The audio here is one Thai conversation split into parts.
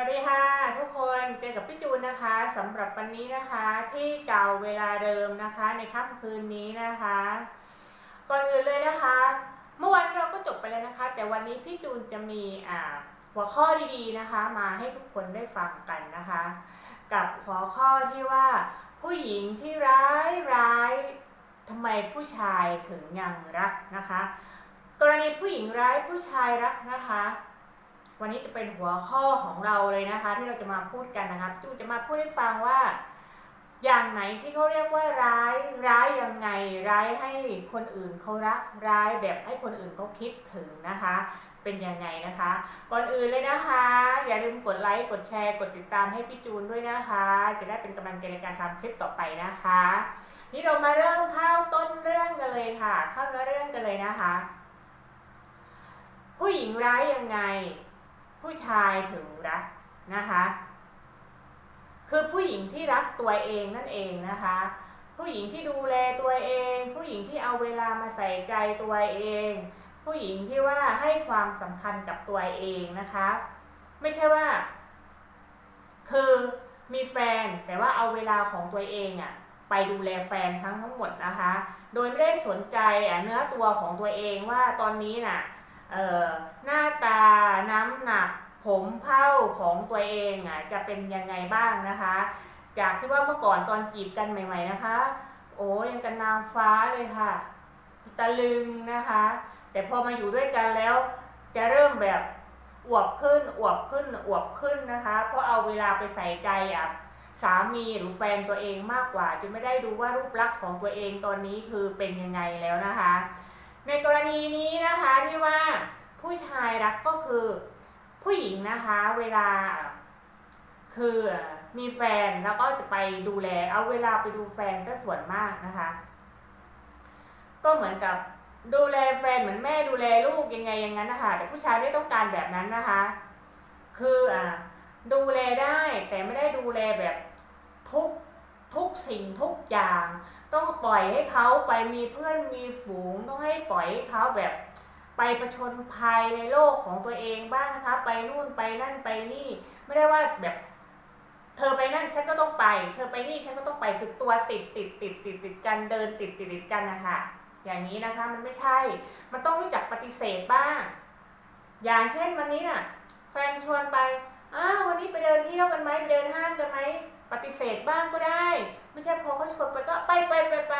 วัสดีค่ะทุกคนเจอกับพี่จูนนะคะสำหรับวันนี้นะคะที่เก่าเวลาเดิมนะคะในค่ำคืนนี้นะคะ ก่อนอื่นเลยนะคะ เมื่อวานเราก็จบไปแล้วนะคะ แต่วันนี้พี่จูนจะมีอ่าหัวข้อดีๆนะคะ มาให้ทุกคนได้ฟังกันนะคะ กับหัวข้อที่ว่าผู้หญิงที่ร้ายร้ายทำไมผู้ชายถึงยังรักนะคะ กรณีผู้หญิงร้ายผู้ชายรักนะคะ วันนี้จะเป็นหัวข้อของเราเลยนะคะ ที่เราจะมาพูดกันนะครับจูจะมาพูดให้ฟังว่า อย่างไหนที่เขาเรียกว่าร้าย ร้ายยังไง ร้ายให้คนอื่นเขารัก ร้ายแบบให้คนอื่นเขาคิดถึงนะคะ เป็นยังไงนะคะ ก่อนอื่นเลยนะคะ อย่าลืมกดไลค์ กดแชร์ กดติดตามให้พี่จูนด้วยนะคะ จะได้เป็นกำลังใจในการทำคลิปต่อไปนะคะ นี่เรามาเริ่มเข้าต้นเรื่องกันเลยค่ะ เข้าเนื้อเรื่องกันเลยนะคะ ผู้หญิงร้ายยังไง ผู้ชายถึงรักนะคะ คือผู้หญิงที่รักตัวเองนั่นเองนะคะ ผู้หญิงที่ดูแลตัวเอง ผู้หญิงที่เอาเวลามาใส่ใจตัวเอง ผู้หญิงที่ว่าให้ความสำคัญกับตัวเองนะคะ ไม่ใช่ว่า คือมีแฟนแต่ว่าเอาเวลาของตัวเองอะไปดูแลแฟนทั้งทั้งหมดนะคะ โดยไม่ได้สนใจอะเนื้อตัวของตัวเองว่าตอนนี้น่ะเอ่อ หน้าตาน้ำหนักผมเผ้าของตัวเองอะจะเป็นยังไงบ้างนะคะ จากที่ว่าเมื่อก่อนตอนจีบกันใหม่ๆนะคะ โอ้ยังกันนางฟ้าเลยค่ะตะลึงนะคะ แต่พอมาอยู่ด้วยกันแล้ว จะเริ่มแบบอวบขึ้นอวบขึ้นอวบขึ้นนะคะ เพราะเอาเวลาไปใส่ใจอะสามีหรือแฟนตัวเองมากกว่าจนไม่ได้ดูว่ารูปลักษณ์ของตัวเองตอนนี้คือเป็นยังไงแล้วนะคะ ในกรณีนี้นะคะที่ว่าผู้ชายรักก็คือผู้หญิงนะคะเวลาคือมีแฟนแล้วก็จะไปดูแล เอาเวลาไปดูแฟนก็ส่วนมากนะคะ ก็เหมือนกับดูแลแฟนเหมือนแม่ดูแลลูกยังไงอย่างนั้นนะคะแต่ผู้ชายไม่ต้องการแบบนั้นนะคะ คืออ่าดูแลได้แต่ไม่ได้ดูแลแบบทุกทุกสิ่งทุกอย่าง ต้องปล่อยให้เขาไปมีเพื่อนมีฝูง ต้องให้ปล่อยให้เขาแบบไปประชนภัยในโลกของตัวเองบ้างนะคะ ไปนู่นไปนั่นไปนี่ ไม่ได้ว่าแบบ เธอไปนั่นฉันก็ต้องไป เธอไปนี่ฉันก็ต้องไปคือตัวติดติดติดติดติดกันเดินติดติดติดกันนะคะอย่างนี้นะคะมันไม่ใช่ มันต้องรู้จักปฏิเสธบ้าง อย่างเช่นวันนี้น่ะ แฟนชวนไปอ้าววันนี้ไปเดินเที่ยวกันไหมไปเดินห้างกันไหม ปฏิเสธบ้างก็ได้ ไม่ใช่พอเขาชวนไปก็ไปไปไปไป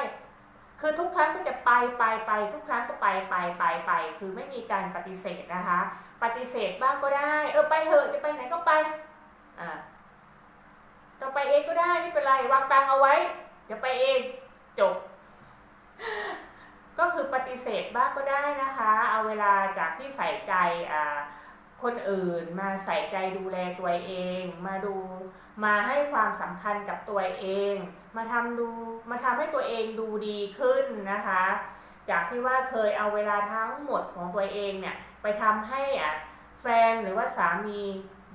คือทุกครั้งก็จะไปไปไป ทุกครั้งก็ไปไปไปไป คือไม่มีการปฏิเสธนะคะ ปฏิเสธบ้างก็ได้ เออไปเถอะจะไปไหนก็ไปอ่าเราไปเองก็ได้ไม่เป็นไรวางตังเอาไว้เดี๋ยวไปเองจบ ก็คือปฏิเสธบ้างก็ได้นะคะ เอาเวลาจากที่ใส่ใจอ่า คนอื่นมาใส่ใจดูแลตัวเอง มาดูมาให้ความสำคัญกับตัวเอง มาทำดูมาทำให้ตัวเองดูดีขึ้นนะคะ จากที่ว่าเคยเอาเวลาทั้งหมดของตัวเองเนี่ยไปทำให้อะแฟนหรือว่าสามี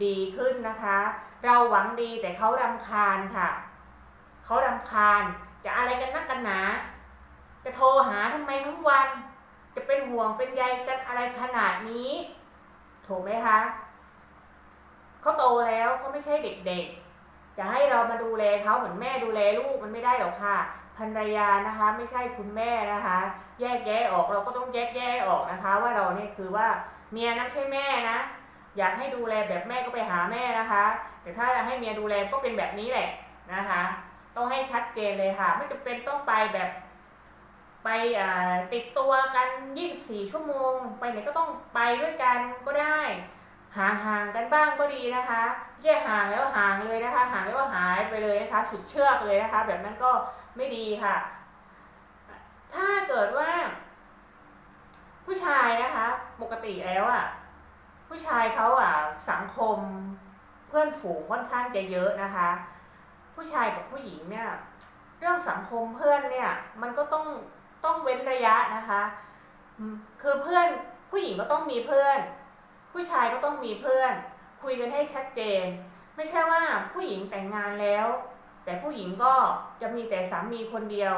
ดีขึ้นนะคะ เราหวังดีแต่เขารำคาญค่ะเขารำคาญจะอะไรกันนักกันหนา จะโทรหาทำไมทั้งวัน จะเป็นห่วงเป็นใยกันอะไรขนาดนี้ ถูกไหมคะเขาโตแล้วเขาไม่ใช่เด็กๆ จะให้เรามาดูแลเขาเหมือนแม่ดูแลลูกมันไม่ได้หรอกค่ะภรรยานะคะไม่ใช่คุณแม่นะคะ แยกแยะออกเราก็ต้องแยกแยะออกนะคะ ว่าเราเนี่ยคือว่าเมียนะไม่ใช่แม่นะ อยากให้ดูแลแบบแม่ก็ไปหาแม่นะคะ แต่ถ้าจะให้เมียดูแลก็เป็นแบบนี้แหละนะคะ ต้องให้ชัดเจนเลยค่ะ ไม่จำเป็นต้องไปแบบ ไปติดตัวกัน 24 ชั่วโมง ไปไหนก็ต้องไปด้วยกันก็ได้ห่างกันบ้างก็ดีนะคะไม่ใช่ห่างแล้วห่างเลยนะคะ ห่างแล้วหายไปเลยนะคะ สุดเชือกเลยนะคะ แบบนั้นก็ไม่ดีค่ะ ถ้าเกิดว่า ผู้ชายนะคะ ปกติแล้วอะผู้ชายเขาอะสังคมเพื่อนฝูงค่อนข้างจะเยอะนะคะ ผู้ชายกับผู้หญิงเนี่ยเรื่องสังคมเพื่อนเนี่ยมันก็ต้อง ต้องเว้นระยะนะคะ คือเพื่อนผู้หญิงก็ต้องมีเพื่อน ผู้ชายก็ต้องมีเพื่อน คุยกันให้ชัดเจน ไม่ใช่ว่าผู้หญิงแต่งงานแล้ว แต่ผู้หญิงก็จะมีแต่สามีคนเดียว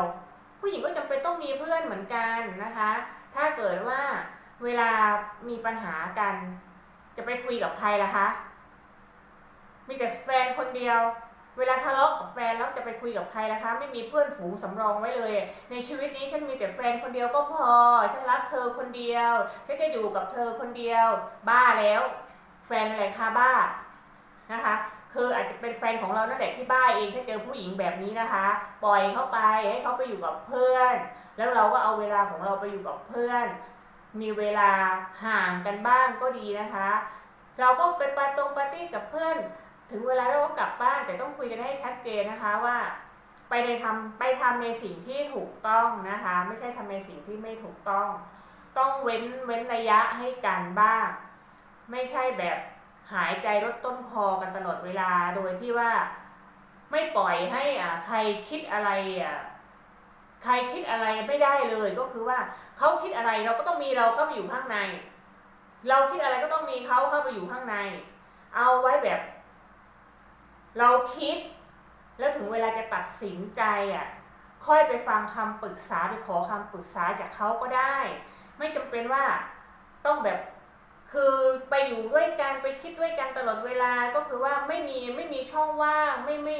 ผู้หญิงก็จำเป็นต้องมีเพื่อนเหมือนกันนะคะ ถ้าเกิดว่าเวลามีปัญหากัน จะไปคุยกับใครล่ะคะ มีแต่แฟนคนเดียว เวลาทะเลาะกับแฟนแล้วจะไปคุยกับใครล่ะคะ ไม่มีเพื่อนฝูงสำรองไว้เลย ในชีวิตนี้ฉันมีแต่แฟนคนเดียวก็พอ ฉันรักเธอคนเดียว ฉันจะอยู่กับเธอคนเดียว บ้าแล้ว แฟนอะไรคะบ้านะคะคืออาจจะเป็นแฟนของเรานั่นแหละที่บ้าเองถ้าเจอผู้หญิงแบบนี้นะคะ ปล่อยเขาไปให้เขาไปอยู่กับเพื่อน แล้วเราก็เอาเวลาของเราไปอยู่กับเพื่อน มีเวลาห่างกันบ้างก็ดีนะคะ เราก็ไปปาตรงปาร์ตี้กับเพื่อน ถึงเวลาเราก็กลับบ้านแต่ต้องคุยกันให้ชัดเจนนะคะว่า ไปในทำไปทำในสิ่งที่ถูกต้องนะคะ ไม่ใช่ทำในสิ่งที่ไม่ถูกต้อง ต้องเว้นเว้นระยะให้กันบ้าง ไม่ใช่แบบหายใจลดต้นคอกันตลอดเวลาโดยที่ว่าไม่ปล่อยให้อ่าใครคิดอะไรอะใครคิดอะไรไม่ได้เลยก็คือว่าเขาคิดอะไรเราก็ต้องมีเราเข้าไปอยู่ข้างใน เราคิดอะไรก็ต้องมีเขาเข้าไปอยู่ข้างใน เอาไว้แบบ เราคิด แล้วถึงเวลาจะตัดสินใจอะค่อยไปฟังคำปรึกษาไปขอคำปรึกษาจากเขาก็ได้ ไม่จำเป็นว่าต้องแบบคือไปอยู่ด้วยกันไปคิดด้วยกันตลอดเวลาก็คือว่าไม่มีไม่มีช่องว่างไม่ไม่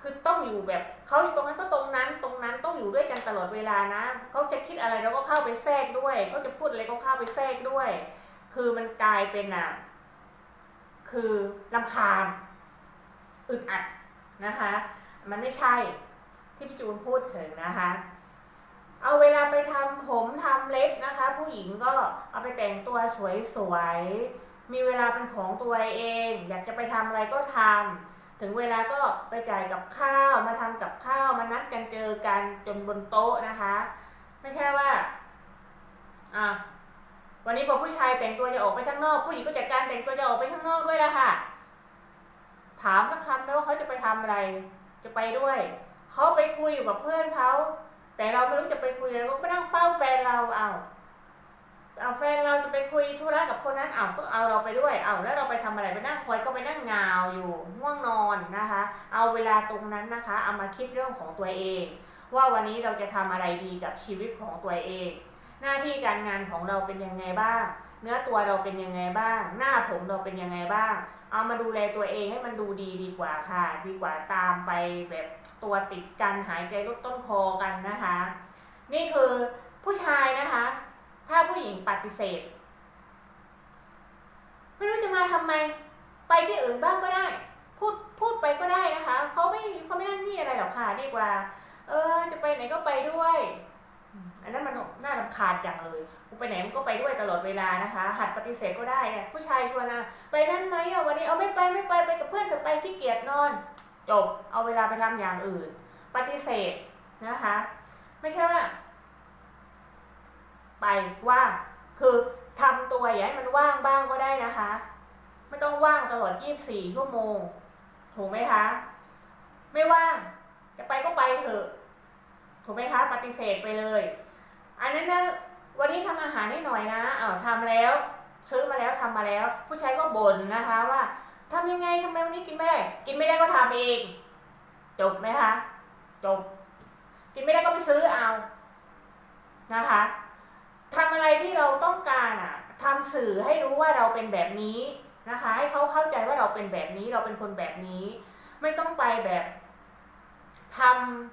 คือต้องอยู่แบบเขาอยู่ตรงนั้นก็ตรงนั้นตรงนั้นต้องอยู่ด้วยกันตลอดเวลานะเขาจะคิดอะไรเราก็เข้าไปแทรกด้วยเขาจะพูดอะไรก็เข้าไปแทรกด้วย คือมันกลายเป็นอะคือลำคาญ อึดอัดนะคะ มันไม่ใช่ที่พี่จูนพูดถึงนะคะ เอาเวลาไปทำผมทำเล็บนะคะ ผู้หญิงก็เอาไปแต่งตัวสวยๆมีเวลาเป็นของตัวเอง อยากจะไปทำอะไรก็ทำถึงเวลาก็ไปจ่ายกับข้าวมาทำกับข้าวมานัดกันเจอกันจนบนโต๊ะนะคะ ไม่ใช่ว่าอะวันนี้พอผู้ชายแต่งตัวจะออกไปข้างนอก ผู้หญิงก็จัดการแต่งตัวจะออกไปข้างนอกด้วยละค่ะ ถามสักคำไหมว่าเขาจะไปทำอะไร จะไปด้วย เขาไปคุยอยู่กับเพื่อนเขา แต่เราไม่รู้จะไปคุยอะไรก็ไปนั่งเฝ้าแฟนเราเอาเอาแฟนเราจะไปคุยธุระกับคนนั้นเอาก็เอาเราไปด้วยเอาแล้วเราไปทำอะไรไปนั่งคอยก็ไปนั่งงาวอยู่ง่วงนอนนะคะ เอาเวลาตรงนั้นนะคะ เอามาคิดเรื่องของตัวเอง ว่าวันนี้เราจะทำอะไรดีกับชีวิตของตัวเอง หน้าที่การงานของเราเป็นยังไงบ้าง เนื้อตัวเราเป็นยังไงบ้าง หน้าผมเราเป็นยังไงบ้าง เอามาดูแลตัวเองให้มันดูดีดีกว่าค่ะ ดีกว่าตามไปแบบตัวติดกันหายใจลดต้นคอกันนะคะ นี่คือผู้ชายนะคะ ถ้าผู้หญิงปฏิเสธ ไม่รู้จะมาทำไม ไปที่อื่นบ้างก็ได้ พูดพูดไปก็ได้นะคะเขาไม่เขาไม่นั่นนี่อะไรหรอกค่ะดีกว่า เออจะไปไหนก็ไปด้วย อันนั้นมันน่ารำคาญจังเลยกูไปไหนมันก็ไปด้วยตลอดเวลานะคะ หัดปฏิเสธก็ได้ผู้ชายชวนนะไปนั่นไหมอะวันนี้เอาไม่ไปไม่ไปไปกับเพื่อนจะไปขี้เกียจนอน จบเอาเวลาไปทำอย่างอื่น ปฏิเสธนะคะ ไม่ใช่ว่า ไปว่างคือทำตัวอย่าให้มันว่างบ้างก็ได้นะคะ ไม่ต้องว่างตลอด 24 ชั่วโมง ถูกไหมคะ ไม่ว่าง จะไปก็ไปเถอะ ถูกไหมคะ ปฏิเสธไปเลย อันนั้นนะวันนี้ทำอาหารให้หน่อยนะอ้าวทำแล้ว ซื้อมาแล้วทำมาแล้ว ผู้ชายก็บ่นนะคะว่าทำยังไงทำไมวันนี้กินไม่ได้ กินไม่ได้ก็ทำเองจบไหมคะจบกินไม่ได้ก็ไปซื้อเอานะคะทำอะไรที่เราต้องการอะทำสื่อให้รู้ว่าเราเป็นแบบนี้นะคะ ให้เขาเข้าใจว่าเราเป็นแบบนี้เราเป็นคนแบบนี้ ไม่ต้องไปแบบท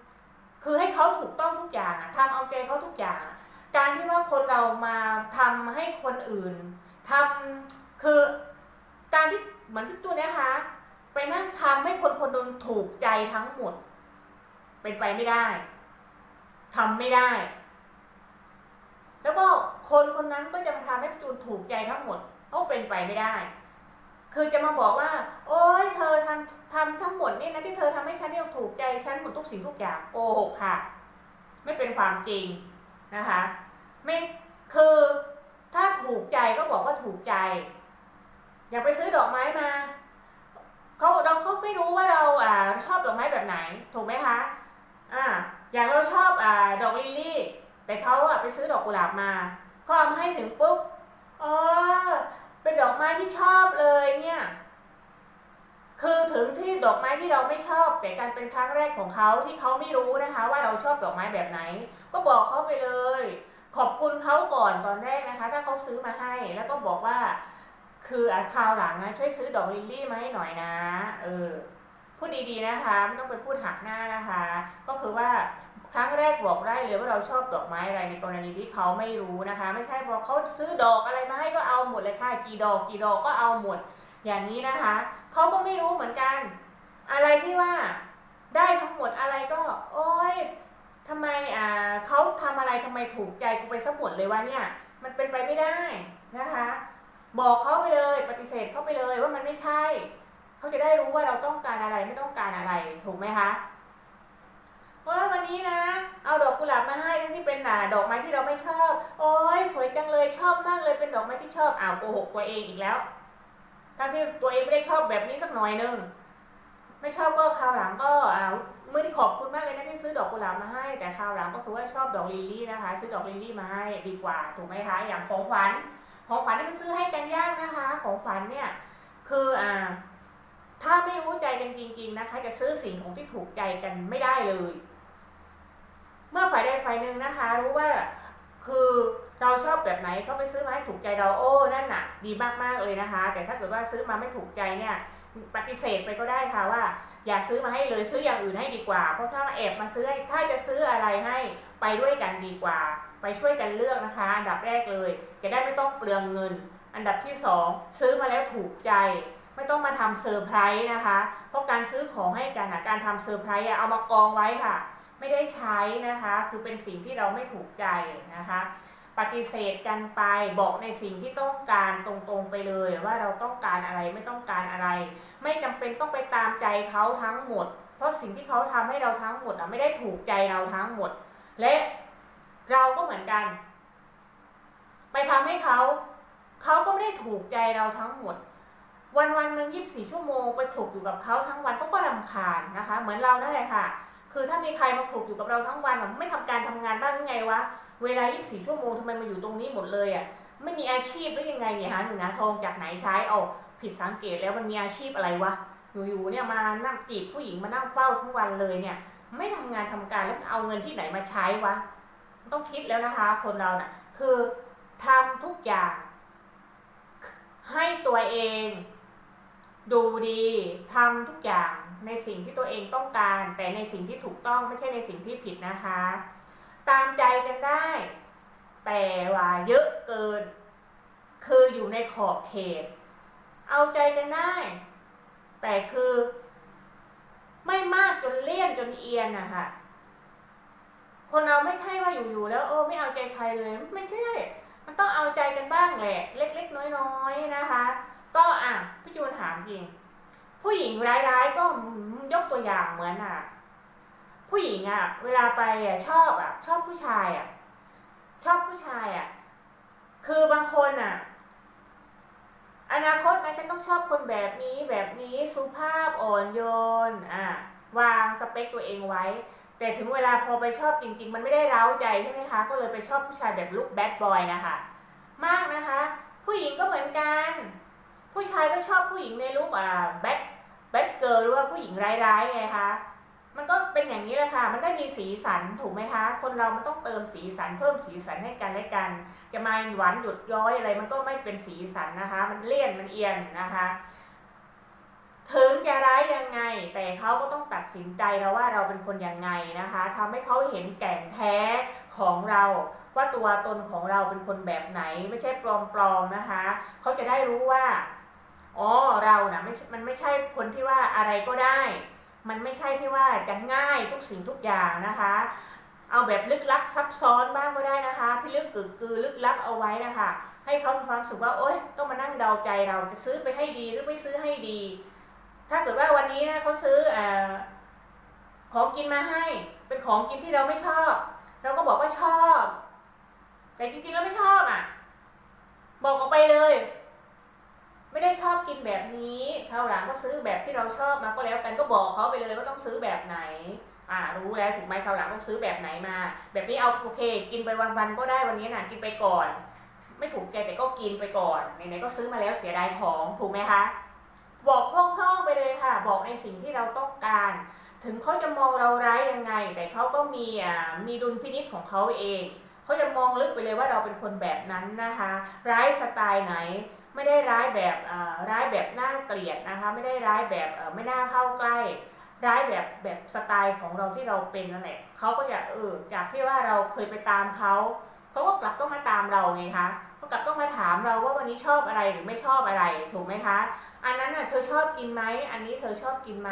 ำคือให้เขาถูกต้องทุกอย่าง อะทำเอาใจเขาทุกอย่าง การที่ว่าคนเรามาทำให้คนอื่นทำคือการที่เหมือนพี่ตัวเนะคะ ไปนั่งทำให้คนคนหนึงถูกใจทั้งหมด เป็นไปไม่ได้ทำไม่ได้ แล้วก็คนคนนั้นก็จะมาทำให้พี่จูนถูกใจทั้งหมดก็เป็นไปไม่ได้คือจะมาบอกว่า โอ๊ยเธอทำทำทั้งหมดนี่นะที่เธอทำให้ฉันเนี่ยถูกใจฉันหมดทุกสิ่งทุกอย่างโกหกค่ะ ไม่เป็นความจริงนะคะไม่คือถ้าถูกใจก็บอกว่าถูกใจ อย่าไปซื้อดอกไม้มาเขาเราเขาไม่รู้ว่าเราอ่าชอบดอกไม้แบบไหนถูกไหมคะอ่าอย่างเราชอบอ่าดอกลิลลี่ แต่เขาอะไปซื้อดอกกุหลาบมาเขาเอามาให้ถึงปุ๊บอ๋อเป็นดอกไม้ที่ชอบเลยเนี่ย คือถึงที่ดอกไม้ที่เราไม่ชอบ แต่การเป็นครั้งแรกของเขาที่เขาไม่รู้นะคะ ว่าเราชอบดอกไม้แบบไหน ก็บอกเขาไปเลย ขอบคุณเขาก่อนตอนแรกนะคะ ถ้าเขาซื้อมาให้แล้วก็บอกว่า คืออะคราวหลังนะช่วยซื้อดอกลิลลี่มาให้หน่อยนะเออพูดดีๆนะคะไม่ต้องไปพูดหักหน้านะคะ ก็คือว่าครั้งแรกบอกได้เลยว่าเราชอบดอกไม้อะไรในกรณีที่เขาไม่รู้นะคะ ไม่ใช่พอเขาซื้อดอกอะไรมาให้ก็เอาหมดเลยค่ะกี่ดอกกี่ดอกก็เอาหมด อย่างนี้นะคะเขาก็ไม่รู้เหมือนกัน อะไรที่ว่าได้ทั้งหมดอะไรก็โอ๊ยทำไมอ่าเขาทำอะไรทำไมถูกใจกูไปซะหมดเลยว่าเนี่ย มันเป็นไปไม่ได้นะคะ บอกเขาไปเลยปฏิเสธเขาไปเลยว่ามันไม่ใช่ เขาจะได้รู้ว่าเราต้องการอะไรไม่ต้องการอะไรถูกไหมคะว่าวันนี้นะ เอาดอกกุหลาบมาให้ทั้งที่เป็นหนาดอกไม้ที่เราไม่ชอบ โอ้ยสวยจังเลยชอบมากเลยเป็นดอกไม้ที่ชอบอ้าวโกหกตัวเองอีกแล้ว ทั้งที่ตัวเองไม่ได้ชอบแบบนี้สักหน่อยนึงไม่ชอบก็คราวหลังก็อ่าเมื่อที่ขอบคุณมากเลยนะที่ซื้อดอกกุหลาบมาให้ แต่คราวหลังก็คือว่าชอบดอกลิลลี่นะคะ ซื้อดอกลิลลี่มาให้ดีกว่าถูกไหมคะอย่างของขวัญของขวัญที่มันซื้อให้กันยากนะคะ ของขวัญเนี่ยคืออ่าถ้าไม่รู้ใจกันจริง ๆนะคะ จะซื้อสิ่งของที่ถูกใจกันไม่ได้เลย เมื่อฝ่ายใดฝ่ายหนึ่งนะคะ รู้ว่า คือเราชอบแบบไหนเขาไปซื้อมาให้ถูกใจเราโอ้นั่นน่ะ ดีมากๆเลยนะคะ แต่ถ้าเกิดว่าซื้อมาไม่ถูกใจเนี่ยปฏิเสธไปก็ได้ค่ะว่า อย่าซื้อมาให้เลยซื้ออย่างอื่นให้ดีกว่า เพราะถ้าแอบมาซื้อให้ถ้าจะซื้ออะไรให้ไปด้วยกันดีกว่า ไปช่วยกันเลือกนะคะ อันดับแรกเลย จะได้ไม่ต้องเปลืองเงิน อันดับที่สองซื้อมาแล้วถูกใจไม่ต้องมาทำเซอร์ไพรส์นะคะ เพราะการซื้อของให้กันนะการทำเซอร์ไพรส์เอามากองไว้ค่ะ ไม่ได้ใช้นะคะ คือเป็นสิ่งที่เราไม่ถูกใจนะคะ ปฏิเสธกันไปบอกในสิ่งที่ต้องการตรงๆไปเลย ว่าเราต้องการอะไรไม่ต้องการอะไร ไม่จำเป็นต้องไปตามใจเขาทั้งหมด เพราะสิ่งที่เขาทำให้เราทั้งหมดอะไม่ได้ถูกใจเราทั้งหมด และเราก็เหมือนกัน ไปทำให้เขาเขาก็ไม่ได้ถูกใจเราทั้งหมดวันวันๆหนึ่งยี่สิบสี่ชั่วโมงไปขลุกอยู่กับเขาทั้งวันเขาก็รำคาญนะคะ เหมือนเรานั่นแหละค่ะ คือถ้ามีใครมาขลุกอยู่กับเราทั้งวันอะไม่ทำการทำงานบ้างหรือไงวะ เวลา 24 ชั่วโมงทำไมมาอยู่ตรงนี้หมดเลยอะ ไม่มีอาชีพหรือยังไงเนี่ยหาหนึ่งหาทองจากไหนใช้เอาผิดสังเกตแล้วมันมีอาชีพอะไรวะ อยู่ๆเนี่ยมานั่งจีบผู้หญิงมานั่งเฝ้าทั้งวันเลยเนี่ย ไม่ทำงานทำการแล้วเอาเงินที่ไหนมาใช้วะ ต้องคิดแล้วนะคะ คนเราน่ะ คือทำทุกอย่าง ให้ตัวเอง ดูดีทำทุกอย่าง ในสิ่งที่ตัวเองต้องการ แต่ในสิ่งที่ถูกต้องไม่ใช่ในสิ่งที่ผิดนะคะ ตามใจกันได้ แต่ว่าเยอะเกิน คืออยู่ในขอบเขต เอาใจกันได้ แต่คือ ไม่มากจนเลี่ยนจนเอียนนะคะคนเราไม่ใช่ว่าอยู่ๆแล้วเออไม่เอาใจใครเลยไม่ใช่ มันต้องเอาใจกันบ้างแหละ เล็กๆน้อยๆนะคะ ก็อะพี่จูนถามจริง ผู้หญิงร้ายๆก็ยกตัวอย่างเหมือนอะ ผู้หญิงอะ เวลาไปอะชอบอะ ชอบผู้ชายอะ ชอบผู้ชายอะ คือบางคนอะ อนาคตนะฉันต้องชอบคนแบบนี้แบบนี้สุภาพอ่อนโยน อะ วางสเปคตัวเองไว้ แต่ถึงเวลาพอไปชอบจริง ๆ มันไม่ได้เร้าใจใช่ไหมคะ ก็เลยไปชอบผู้ชายแบบลุคแบดบอยนะคะมากนะคะ ผู้หญิงก็เหมือนกัน ผู้ชายก็ชอบผู้หญิงในลุคอ่าแบด แบดเกิร์ลหรือว่าผู้หญิงร้ายๆไงคะมันก็เป็นอย่างนี้แหละค่ะ มันได้มีสีสันถูกไหมคะ คนเรามันต้องเติมสีสันเพิ่มสีสันให้กันและกัน จะมาหวานหยุดย้อยอะไรมันก็ไม่เป็นสีสันนะคะ มันเลี่ยนมันเอียนนะคะ ถึงจะร้ายยังไง แต่เขาก็ต้องตัดสินใจแล้วว่าเราเป็นคนยังไงนะคะทำให้เขาเห็นแก่นแท้ของเราว่าตัวตนของเราเป็นคนแบบไหน ไม่ใช่ปลอมๆนะคะ เขาจะได้รู้ว่า อ๋อเรานะ่ะไม่มันไม่ใช่คนที่ว่าอะไรก็ได้ มันไม่ใช่ที่ว่าจะง่ายทุกสิ่งทุกอย่างนะคะ เอาแบบลึกลับซับซ้อนบ้างก็ได้นะคะพี่ลึกกึกกือลึกลับเอาไว้นะคะ ให้เขามีความสึกว่าโอ๊ยต้องมานั่งเดาใจเราจะซื้อไปให้ดีหรือไม่ซื้อให้ดี ถ้าเกิดว่าวันนี้นะเขาซื้ออของกินมาให้ เป็นของกินที่เราไม่ชอบ เราก็บอกว่าชอบ แต่จริงๆเราไม่ชอบอะ บอกออกไปเลย ไม่ได้ชอบกินแบบนี้คราวหลังก็ซื้อแบบที่เราชอบมาก็แล้วกันก็บอกเขาไปเลยว่าต้องซื้อแบบไหน อ่ารู้แล้วถูกไหมคราวหลังต้องซื้อแบบไหนมา แบบนี้เอาโอเค กินไปวันๆก็ได้วันนี้นะกินไปก่อน ไม่ถูกใจแต่ก็กินไปก่อนไหนๆก็ซื้อมาแล้วเสียดายของถูกไหมคะ บอกพร่องๆไปเลยค่ะ บอกในสิ่งที่เราต้องการ ถึงเขาจะมองเราร้ายยังไง แต่เขาก็มีอ่ามีดุลพินิจของเขาเองเขาจะมองลึกไปเลยว่าเราเป็นคนแบบนั้นนะคะ ร้ายสไตล์ไหน ไม่ได้ร้ายแบบร้ายแบบน่าเกลียดนะคะไม่ได้ร้ายแบบไม่น่าเข้าใกล้ ร้ายแบบแบบสไตล์ของเราที่เราเป็นนั่นแหละเขาก็อยากเออจากที่ว่าเราเคยไปตามเขาเขาก็กลับต้องมาตามเราไงคะเขากลับต้องมาถามเราว่าวันนี้ชอบอะไรหรือไม่ชอบอะไรถูกไหมคะ อันนั้นน่ะเธอชอบกินไหมอันนี้เธอชอบกินไหม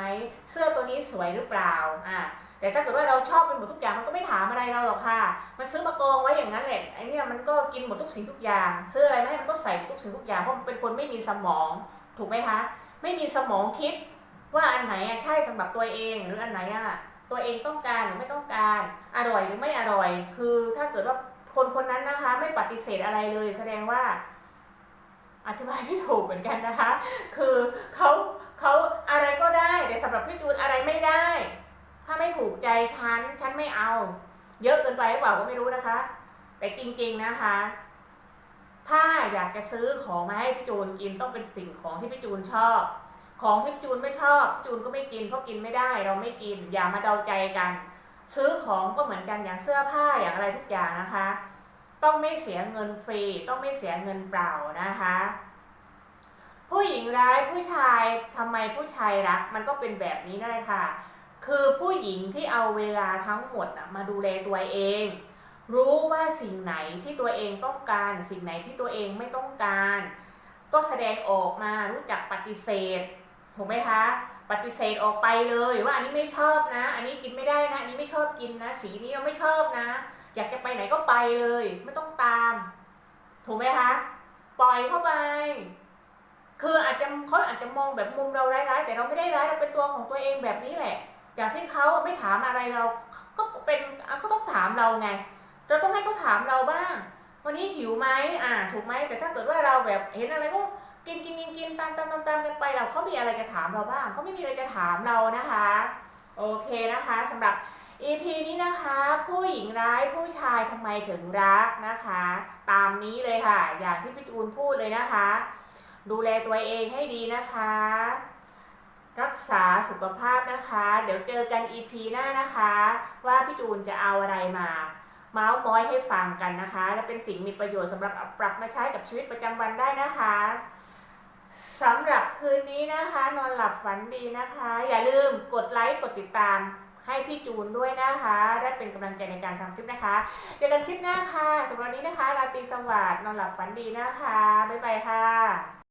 เสื้อตัวนี้สวยหรือเปล่าอ่า แต่ถ้าเกิดว่าเราชอบเป็นหมดทุกอย่างมันก็ไม่ถามอะไรเราหรอกค่ะ มันซื้อมากองไว้อย่างนั้นแหละไอเนี่ยมันก็กินหมดทุกสิ่งทุกอย่างซื้ออะไรมาให้มันก็ใส่หมดทุกสิ่งทุกอย่างเพราะมันเป็นคนไม่มีสมองถูกไหมคะ ไม่มีสมองคิดว่าอันไหนอะใช่สำหรับตัวเองหรืออันไหนอะตัวเองต้องการหรือไม่ต้องการอร่อยหรือไม่อร่อย คือถ้าเกิดว่าคนคนนั้นนะคะ ไม่ปฏิเสธอะไรเลย แสดงว่าอธิบายไม่ถูกเหมือนกันนะคะ คือเขาเขาอะไรก็ได้แต่สำหรับพี่จูนอะไรไม่ได้ ถ้าไม่ถูกใจฉัน ฉันไม่เอา เยอะเกินไปหรือเปล่าก็ไม่รู้นะคะ แต่จริงๆนะคะ ถ้าอยากจะซื้อของมาให้พี่จูนกินต้องเป็นสิ่งของที่พี่จูนชอบ ของที่พี่จูนไม่ชอบ จูนก็ไม่กินเพราะกินไม่ได้ เราไม่กิน อย่ามาเดาใจกัน ซื้อของก็เหมือนกันอย่างเสื้อผ้าอย่างอะไรทุกอย่างนะคะ ต้องไม่เสียเงินฟรี ต้องไม่เสียเงินเปล่านะคะผู้หญิงร้ายผู้ชายทำไมผู้ชายรัก มันก็เป็นแบบนี้นั่นแหละค่ะ คือผู้หญิงที่เอาเวลาทั้งหมดมาดูแลตัวเอง รู้ว่าสิ่งไหนที่ตัวเองต้องการ สิ่งไหนที่ตัวเองไม่ต้องการ ก็แสดงออกมารู้จักปฏิเสธถูกไหมคะ ปฏิเสธออกไปเลยว่าอันนี้ไม่ชอบนะ อันนี้กินไม่ได้นะอันนี้ไม่ชอบกินนะ สีนี้เราไม่ชอบนะ อยากจะไปไหนก็ไปเลย ไม่ต้องตาม ถูกไหมคะ ปล่อยเข้าไปคืออาจจะเขาอาจจะมองแบบมุมเราร้ายๆแต่เราไม่ได้ร้ายเราเป็นตัวของตัวเองแบบนี้แหละ จากที่เขาไม่ถามอะไรเราก็เป็นเขาต้องถามเราไง เราต้องให้เขาถามเราบ้าง วันนี้หิวไหมอ่า ถูกไหมแต่ถ้าเกิดว่าเราแบบเห็นอะไรก็กินกินกินกินตามตามตามตามกันไปเราเขามีอะไรจะถามเราบ้างเขาไม่มีอะไรจะถามเรานะคะ โอเคนะคะสำหรับ EP นี้นะคะ ผู้หญิงร้ายผู้ชายทำไมถึงรักนะคะ ตามนี้เลยค่ะ อย่างที่พี่จูนพูดเลยนะคะ ดูแลตัวเองให้ดีนะคะ รักษาสุขภาพนะคะ เดี๋ยวเจอกัน EP หน้านะคะ ว่าพี่จูนจะเอาอะไรมา เมาส์มอยให้ฟังกันนะคะ และเป็นสิ่งมีประโยชน์สำหรับปรับมาใช้กับชีวิตประจำวันได้นะคะสำหรับคืนนี้นะคะ นอนหลับฝันดีนะคะ อย่าลืมกดไลค์กดติดตามให้พี่จูนด้วยนะคะได้เป็นกำลังใจในการทำคลิปนะคะเจอกันคลิปหน้าค่ะสำหรับวันนี้นะคะราตรีสวัสดิ์นอนหลับฝันดีนะคะบ๊ายบายค่ะ